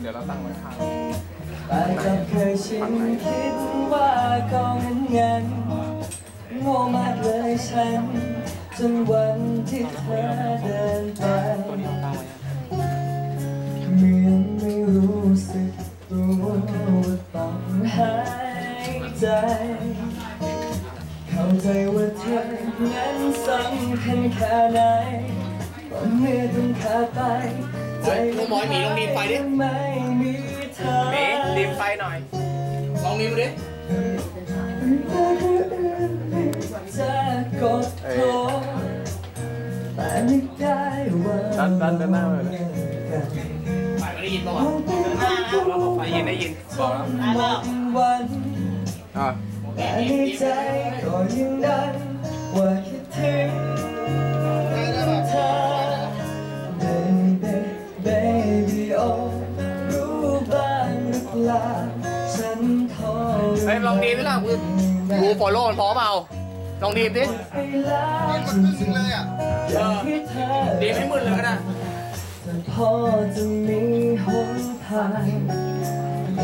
เดี๋ยวเราตั้งไว้ข้างแต่ก็เคยชินคิดว่าก็งั้นงั้นโง่มากเลยฉัน จนวันที่เธอเดินไปเหมือนไม่รู้สึกตัวว่าต้องหายใจ เข้าใจว่าเธอนั้นสำคัญแค่ไหนตอนเมื่อต้องขาดไป ลุงหมอยหมีลองดีดไฟดิไม่มีเธอเบ๊ริมไฟหน่อย ลองนิ้วดิจะกดโทรแต่ไม่ได้ว่าดันดันเดินหน้าไปเลยฝ่ายไม่ได้ยินป่าวะได้ยินได้ยินบอกแล้วหมดวันอะ แต่ในใจก็ยังดันว่า เปล่าฉันทรเฮ้ยลองดีดิล่ะกูกูฟอลโล่มันพอเปล่าลองดีดิไปแล้วจริงๆอยากให้เธอดีไม่มึนเลยก็ได้แต่พอจะมีหนทาง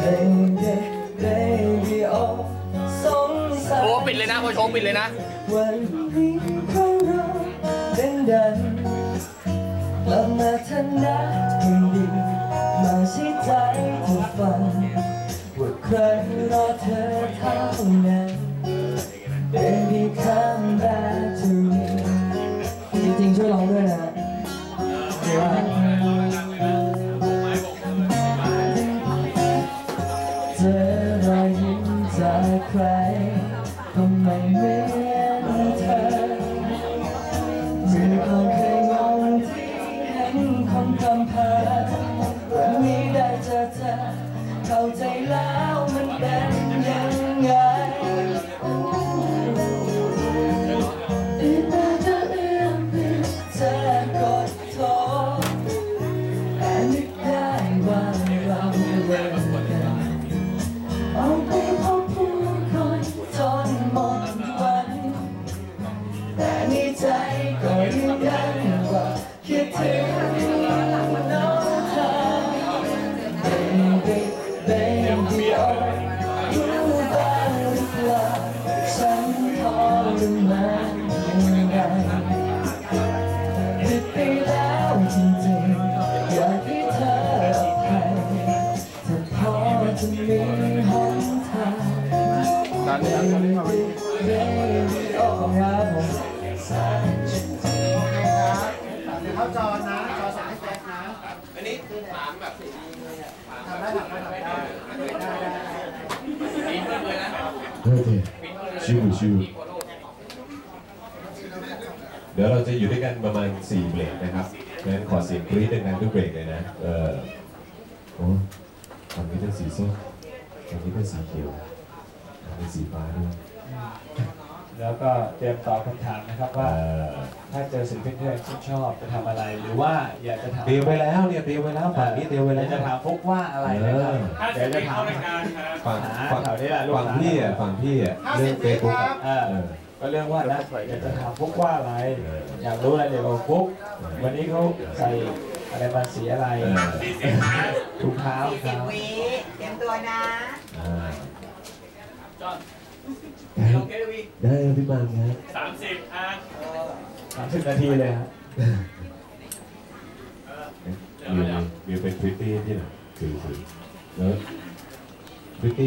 baby baby oh สงสัยโอ้ปิดเลยนะโอโชว์ปิดเลยนะ อก่อนเคยงงที่เห็นคนคำเพอวันนี้ได้เจอเธอเข้าใจแล้วมันเป็นยังไง ครับผมเข้าจอนะจอสายแจ็คนะ อันนี้ถามแบบ ทำได้ทำได้ทำได้ได้ได้โอเคชิวชิวเดี๋ยวเราจะอยู่ด้วยกันประมาณ 4 เบรกนะครับงั้นขอเสียงกรี๊ดดังๆทุกเบรกเลยนะ เออโอ้ฝั่งนี้เป็นสีส้มฝั่งนี้เป็นสีเขียวฝั่งนี้สีฟ้าด้วย แล้วก็เตรียมตอบคำถามนะครับเอว่าอถ้าเจอสิ่งที่ตัวเองชื่นชอบจะทำอะไร หรือว่าอยากจะถามเตรียมไว้แล้วเนี่ยเตรียมไว้แล้วฝั่งนี้เตรียมไว้เดี๋แล้ยววจะถามฟุกว่าอะไรนะครับเออเดี๋ยวจะถามฝั่งหาฝั่งแถวนี้แหละลูกฝั่งหาพี่อะฝั่งพี่อะเรื่องเฟซบุ๊กอะเออเออก็เรื่องว่านะอยากจะถามฟุกว่าอะไรเอออยากรู้อะไรเดี๋ยวบอกฟุกวันนี้เขาใส่อะไรมาสีอะไรเออ ถุงเท้าสิเท้าบวิเตรียมตัวนะ อ่า โอเควีได้ครับพี่มังครับสามสิบนาทีเลยครับวิววิวเป็นพริตตี้ที่ไหนคือคือแล้วพริตตี้